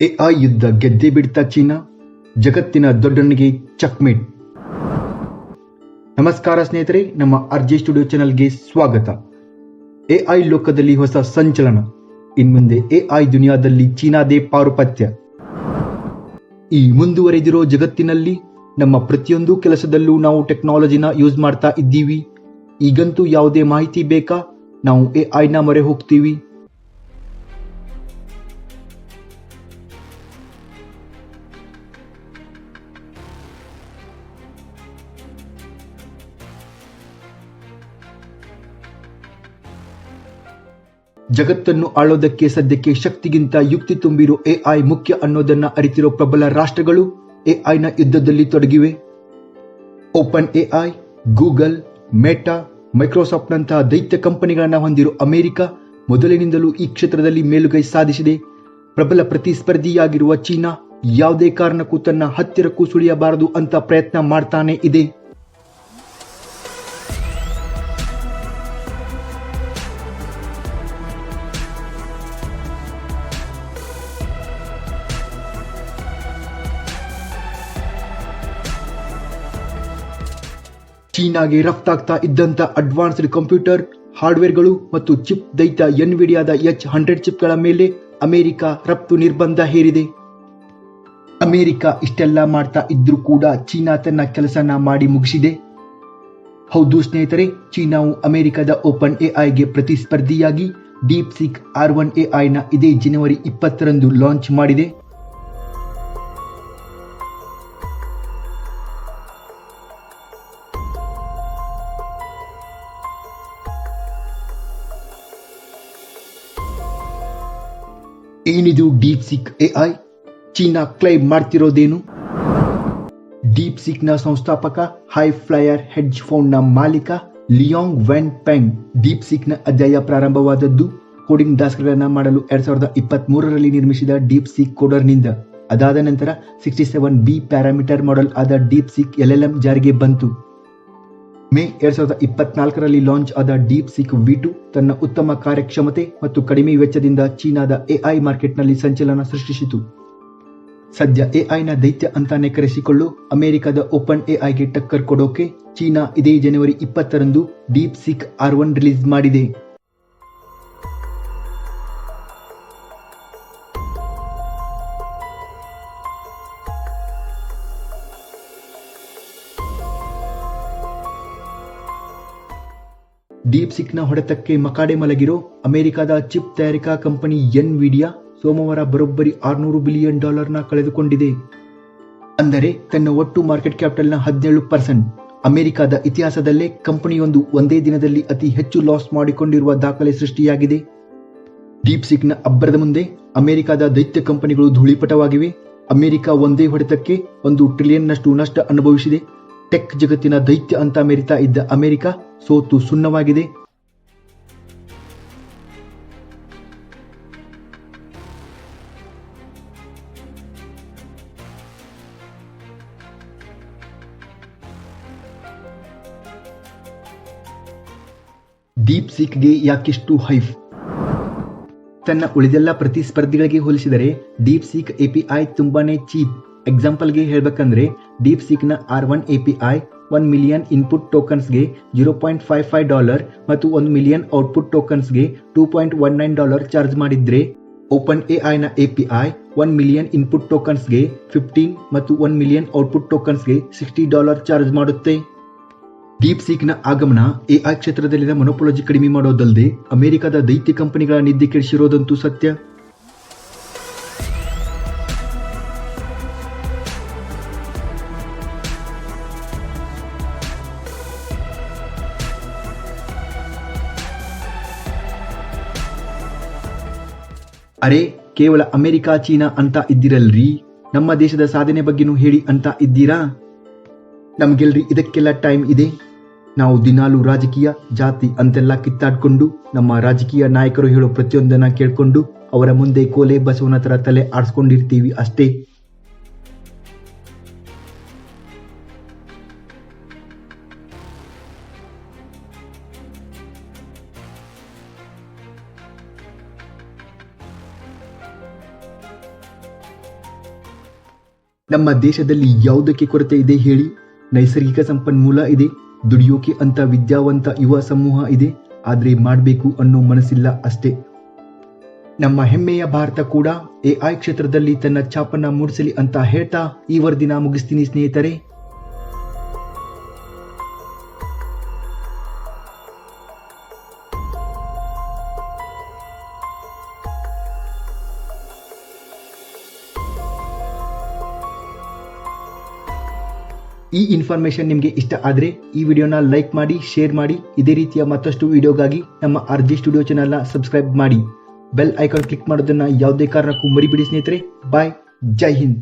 AI ಯುದ್ಧ ಗೆದ್ದೇ ಬಿಡ್ತಾ ಚೀನಾ? ಜಗತ್ತಿನ ದೊಡ್ಡನಿಗೆ ಚಕ್ಮೇಟ್ ನಮಸ್ಕಾರ ಸ್ನೇಹಿತರೆ, ನಮ್ಮ ಅರ್ಜಿ ಸ್ಟುಡಿಯೋ ಚಾನಲ್ಗೆ ಸ್ವಾಗತ. ಎಐ ಲೋಕದಲ್ಲಿ ಹೊಸ ಸಂಚಲನ. ಇನ್ಮುಂದೆ ಎಐ ದುನಿಯಾದಲ್ಲಿ ಚೀನಾದೇ ಪಾರುಪತ್ಯ. ಈ ಮುಂದುವರೆದಿರೋ ಜಗತ್ತಿನಲ್ಲಿ ನಮ್ಮ ಪ್ರತಿಯೊಂದು ಕೆಲಸದಲ್ಲೂ ನಾವು ಟೆಕ್ನಾಲಜಿನ ಯೂಸ್ ಮಾಡ್ತಾ ಇದ್ದೀವಿ. ಈಗಂತೂ ಯಾವುದೇ ಮಾಹಿತಿ ಬೇಕಾ? ನಾವು ಎಐನ ಮೊರೆ ಹೋಗ್ತೀವಿ ಜಗತ್ತನ್ನು ಆಳೋದಕ್ಕೆ ಸದ್ಯಕ್ಕೆ ಶಕ್ತಿಗಿಂತ ಯುಕ್ತಿ ತುಂಬಿರೋ ಎಐ ಮುಖ್ಯ ಅನ್ನೋದನ್ನ ಅರಿತಿರೋ ಪ್ರಬಲ ರಾಷ್ಟ್ರಗಳು ಎಐನ ಯುದ್ಧದಲ್ಲಿ ತೊಡಗಿವೆ. ಓಪನ್ ಎಐ ಗೂಗಲ್, ಮೆಟಾ, ಮೈಕ್ರೋಸಾಫ್ಟ್ನಂತಹ ದೈತ್ಯ ಕಂಪನಿಗಳನ್ನು ಹೊಂದಿರೋ ಅಮೆರಿಕ ಮೊದಲಿನಿಂದಲೂ ಈ ಕ್ಷೇತ್ರದಲ್ಲಿ ಮೇಲುಗೈ ಸಾಧಿಸಿದೆ. ಪ್ರಬಲ ಪ್ರತಿಸ್ಪರ್ಧಿಯಾಗಿರುವ ಚೀನಾ ಯಾವುದೇ ಕಾರಣಕ್ಕೂ ತನ್ನ ಹತ್ತಿರಕ್ಕೂ ಸುಳಿಯಬಾರದು ಅಂತ ಪ್ರಯತ್ನ ಮಾಡ್ತಾನೆ ಇದೆ. ಚೀನಾಗೆ ರಫ್ತಾಗ್ತಾ ಇದ್ದಂತ ಅಡ್ವಾನ್ಸ್ಡ್ ಕಂಪ್ಯೂಟರ್, ಹಾರ್ಡ್ವೇರ್ಗಳು ಮತ್ತು ಚಿಪ್ ದೈತ ಎನ್ವಿಡಿಯಾದ ಎಚ್ ಹಂಡ್ರೆಡ್ ಚಿಪ್ಗಳ ಮೇಲೆ ಅಮೆರಿಕ ರಫ್ತು ನಿರ್ಬಂಧ ಹೇರಿದೆ. ಅಮೆರಿಕ ಇಷ್ಟೆಲ್ಲ ಮಾಡ್ತಾ ಇದ್ರೂ ಕೂಡ ಚೀನಾ ತನ್ನ ಕೆಲಸನ ಮಾಡಿ ಮುಗಿಸಿದೆ. ಹೌದು ಸ್ನೇಹಿತರೆ, ಚೀನಾವು ಅಮೆರಿಕದ ಓಪನ್ ಎಐಗೆ ಪ್ರತಿಸ್ಪರ್ಧಿಯಾಗಿ ಡೀಪ್ ಸಿಕ್ ಆರ್ ಒನ್ ಎಐನ ಇದೇ ಜನವರಿ ಇಪ್ಪತ್ತರಂದು ಲಾಂಚ್ ಮಾಡಿದೆ. ಏನಿದು DeepSeek AI China claim ಮಾಡ್ತಿರೋದೇನು? ಡೀಪ್ ಸಿಕ್ನ ಸಂಸ್ಥಾಪಕ ಹೈ ಫ್ಲೈಯರ್ ಹೆಡ್ಜ್ ಫೌಂಡ್ನ ಮಾಲೀಕ ಲಿಯಾಂಗ್ ವೆನ್ ಪೆಂಗ್ ಡೀಪ್ ಸಿಕ್ನ ಅಧ್ಯಾಯ ಪ್ರಾರಂಭವಾದದ್ದು. ಕೋಡಿಂಗ್ ದಾಸ್ಕರನ್ನ ಮಾಡಲು ಎರಡ್ ಸಾವಿರದ ಇಪ್ಪತ್ತ್ ಮೂರರಲ್ಲಿ ನಿರ್ಮಿಸಿದ ಡೀಪ್ ಸಿಕ್ ಕೋಡರ್ನಿಂದ ಅದಾದ ನಂತರ sixty seven B parameter model ಆದ ಡೀಪ್ ಸಿಕ್ ಎಲ್ಎಲ್ಎಂ ಜಾರಿಗೆ ಬಂತು. ಮೇ ಎರಡ್ ಸಾವಿರದ ಇಪ್ಪತ್ನಾಲ್ಕರಲ್ಲಿ ಲಾಂಚ್ ಆದ ಡೀಪ್ ಸಿಕ್ ವಿ ಟು ತನ್ನ ಉತ್ತಮ ಕಾರ್ಯಕ್ಷಮತೆ ಮತ್ತು ಕಡಿಮೆ ವೆಚ್ಚದಿಂದ ಚೀನಾದ ಎಐ ಮಾರ್ಕೆಟ್ನಲ್ಲಿ ಸಂಚಲನ ಸೃಷ್ಟಿಸಿತು. ಸದ್ಯ ಎಐನ ದೈತ್ಯ ಅಂತಾನೆ ಕರೆಸಿಕೊಳ್ಳು ಅಮೆರಿಕದ ಓಪನ್ ಎಐಗೆ ಟಕ್ಕರ್ ಕೊಡೋಕೆ ಚೀನಾ ಇದೇ ಜನವರಿ ಇಪ್ಪತ್ತರಂದು DeepSeek R one release ಮಾಡಿದೆ. ಡೀಪ್ ಸಿಕ್ನ ಹೊಡೆತಕ್ಕೆ ಮಕಾಡೆ ಮಲಗಿರೋ ಅಮೆರಿಕದ ಚಿಪ್ ತಯಾರಿಕಾ ಕಂಪನಿ ಎನ್ ವಿಡಿಯಾ ಸೋಮವಾರ ಬರೋಬ್ಬರಿ ಆರುನೂರು ಬಿಲಿಯನ್ ಡಾಲರ್ನ ಕಳೆದುಕೊಂಡಿದೆ. ಅಂದರೆ ತನ್ನ ಒಟ್ಟು ಮಾರ್ಕೆಟ್ ಕ್ಯಾಪಿಟಲ್ನ ಹದಿನೇಳು ಪರ್ಸೆಂಟ್. ಅಮೆರಿಕದ ಇತಿಹಾಸದಲ್ಲೇ ಕಂಪನಿಯೊಂದು ಒಂದೇ ದಿನದಲ್ಲಿ ಅತಿ ಹೆಚ್ಚು ಲಾಸ್ ಮಾಡಿಕೊಂಡಿರುವ ದಾಖಲೆ ಸೃಷ್ಟಿಯಾಗಿದೆ. ಡೀಪ್ ಸಿಕ್ನ ಅಬ್ಬರದ ಮುಂದೆ ಅಮೆರಿಕದ ದೈತ್ಯ ಕಂಪನಿಗಳು ಧೂಳಿಪಟವಾಗಿವೆ. ಅಮೆರಿಕ ಒಂದೇ ಹೊಡೆತಕ್ಕೆ ಒಂದು ಟ್ರಿಲಿಯನ್ನಷ್ಟು ನಷ್ಟ ಅನುಭವಿಸಿದೆ. ಟೆಕ್ ಜಗತ್ತಿನ ದೈತ್ಯ ಅಂತ ಮೆರಿತಾ ಇದ್ದ ಅಮೆರಿಕ ಸೋತು ಸುಣ್ಣವಾಗಿದೆ. ದೀಪ್ ಸಿಕ್ಗೆ ಯಾಕಿಷ್ಟು ಹೈಫ್? ತನ್ನ ಉಳಿದೆಲ್ಲ ಪ್ರತಿಸ್ಪರ್ಧಿಗಳಿಗೆ ಹೋಲಿಸಿದರೆ ಡೀಪ್ ಸಿಕ್ ಎಪಿಐ ತುಂಬಾನೇ ಚೀಪ್. ಎಕ್ಸಾಂಪಲ್ಗೆ ಹೇಳಬೇಕಂದ್ರೆ deep ಸಿಕ್ನ R one A P I one million input ಟೋಕನ್ಸ್ಗೆ zero point five five dollar ಮತ್ತು ಒಂದು million output ಟೋಕನ್ಸ್ಗೆ two point one nine dollar charge ಮಾಡಿದ್ರೆ ಓಪನ್ ಎ ಐನ A P I one million input ಟೋಕನ್ಸ್ಗೆ fifteen ಮತ್ತು one million output ಟೋಕನ್ಸ್ಗೆ sixty dollar charge ಮಾಡುತ್ತೆ. Deep ಸೀಕ್ನ ಆಗಮನ A I ಕ್ಷೇತ್ರದಲ್ಲಿನ ಮೊನೋಪಾಲಜಿ ಕಡಿಮೆ ಮಾಡೋದಲ್ಲದೆ ಅಮೆರಿಕದ ದೈತ್ಯ ಕಂಪನಿಗಳ ನಿದ್ದೆ ಕೆಡಿಸಿರೋದಂತೂ ಸತ್ಯ. ಅರೆ, ಕೇವಲ ಅಮೆರಿಕ, ಚೀನಾ ಅಂತ ಇದ್ದಿರಲ್ರಿ? ನಮ್ಮ ದೇಶದ ಸಾಧನೆ ಬಗ್ಗೆನೂ ಹೇಳಿ ಅಂತ ಇದ್ದೀರಾ? ನಮಗೆಲ್ರಿ ಇದಕ್ಕೆಲ್ಲ ಟೈಮ್ ಇದೆ. ನಾವು ದಿನಾಲು ರಾಜಕೀಯ, ಜಾತಿ ಅಂತೆಲ್ಲ ಕಿತ್ತಾಡ್ಕೊಂಡು, ನಮ್ಮ ರಾಜಕೀಯ ನಾಯಕರು ಹೇಳೋ ಪ್ರತಿಯೊಂದನ್ನ ಕೇಳ್ಕೊಂಡು, ಅವರ ಮುಂದೆ ಕೋಲೆ, ಬಸವನ ತರ ತಲೆ ಆಡಿಸ್ಕೊಂಡಿರ್ತೀವಿ ಅಷ್ಟೇ. ನಮ್ಮ ದೇಶದಲ್ಲಿ ಯಾವುದಕ್ಕೆ ಕೊರತೆ ಇದೆ ಹೇಳಿ? ನೈಸರ್ಗಿಕ ಸಂಪನ್ಮೂಲ ಇದೆ, ದುಡಿಯೋಕೆ ಅಂತ ವಿದ್ಯಾವಂತ ಯುವ ಸಮೂಹ ಇದೆ, ಆದ್ರೆ ಮಾಡಬೇಕು ಅನ್ನೋ ಮನಸ್ಸಿಲ್ಲ ಅಷ್ಟೇ. ನಮ್ಮ ಹೆಮ್ಮೆಯ ಭಾರತ ಕೂಡ ಎಐ ಕ್ಷೇತ್ರದಲ್ಲಿ ತನ್ನ ಛಾಪನ್ನ ಮೂಡಿಸಲಿ ಅಂತ ಹೇಳ್ತಾ ಈ ವರದಿನ ಮುಗಿಸ್ತೀನಿ ಸ್ನೇಹಿತರೆ. ಈ ಇನ್ಫಾರ್ಮೇಶನ್ ನಿಮಗೆ ಇಷ್ಟ ಆದರೆ ಈ ವಿಡಿಯೋನ ಲೈಕ್ ಮಾಡಿ ಶೇರ್ ಮಾಡಿ. ಇದೇ ರೀತಿಯ ಮತ್ತಷ್ಟು ವಿಡಿಯೋಗಾಗಿ ನಮ್ಮ ಅರ್ಜಿ ಸ್ಟುಡಿಯೋ ಚಾನಲ್ನ ಸಬ್ಸ್ಕ್ರೈಬ್ ಮಾಡಿ. ಬೆಲ್ ಐಕಾನ್ ಕ್ಲಿಕ್ ಮಾಡೋದನ್ನ ಯಾವುದೇ ಕಾರಣಕ್ಕೂ ಮರಿಬಿಡಿ ಸ್ನೇಹಿತರೆ. ಬಾಯ್ ಜೈ ಹಿಂದ್.